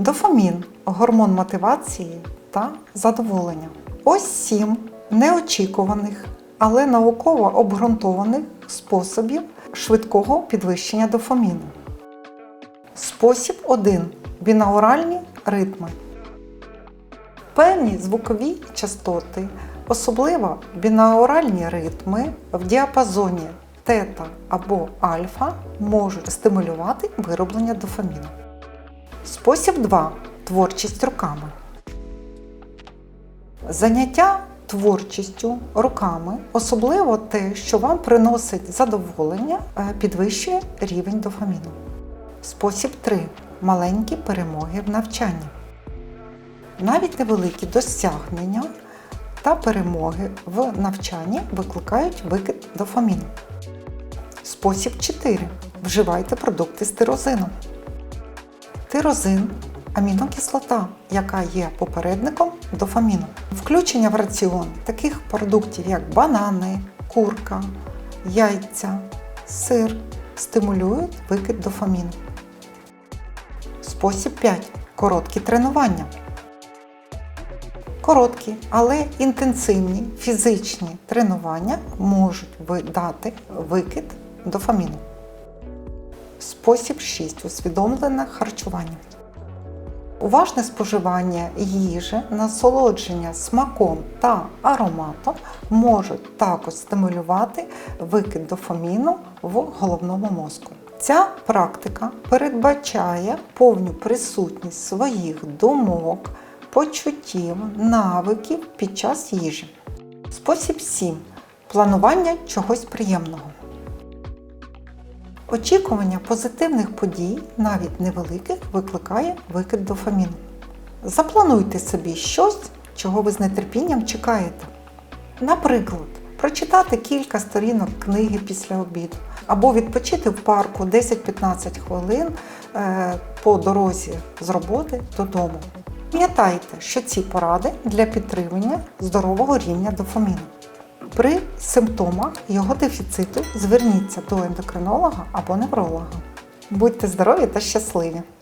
Дофамін гормон мотивації та задоволення. Ось сім неочікуваних, але науково обґрунтованих способів швидкого підвищення дофаміну. Спосіб 1. Бінауральні ритми. Певні звукові частоти, особливо бінауральні ритми в діапазоні тета або альфа можуть стимулювати вироблення дофаміну. Спосіб 2. Творчість руками. Заняття творчістю руками, особливо те, що вам приносить задоволення, е, підвищує рівень дофаміну. Спосіб 3. Маленькі перемоги в навчанні. Навіть невеликі досягнення та перемоги в навчанні викликають викид дофаміну. Спосіб 4. Вживайте продукти з тирозином. Тирозин амінокислота, яка є попередником дофаміну. Включення в раціон таких продуктів, як банани, курка, яйця, сир стимулюють викид дофаміну. Спосіб 5. Короткі тренування. Короткі, але інтенсивні фізичні тренування можуть дати викид дофаміну. Спосіб 6. Усвідомлене харчування. Уважне споживання їжі, насолодження смаком та ароматом можуть також стимулювати викид дофаміну в головному мозку. Ця практика передбачає повну присутність своїх думок, почуттів, навиків під час їжі. Спосіб 7. Планування чогось приємного. Очікування позитивних подій, навіть невеликих, викликає викид дофаміну. Заплануйте собі щось, чого ви з нетерпінням чекаєте. Наприклад, прочитати кілька сторінок книги після обіду, або відпочити в парку 10-15 хвилин е, по дорозі з роботи додому. Пам'ятайте, що ці поради для підтримання здорового рівня дофаміну. При симптомах його дефіциту зверніться до ендокринолога або невролога. Будьте здорові та щасливі!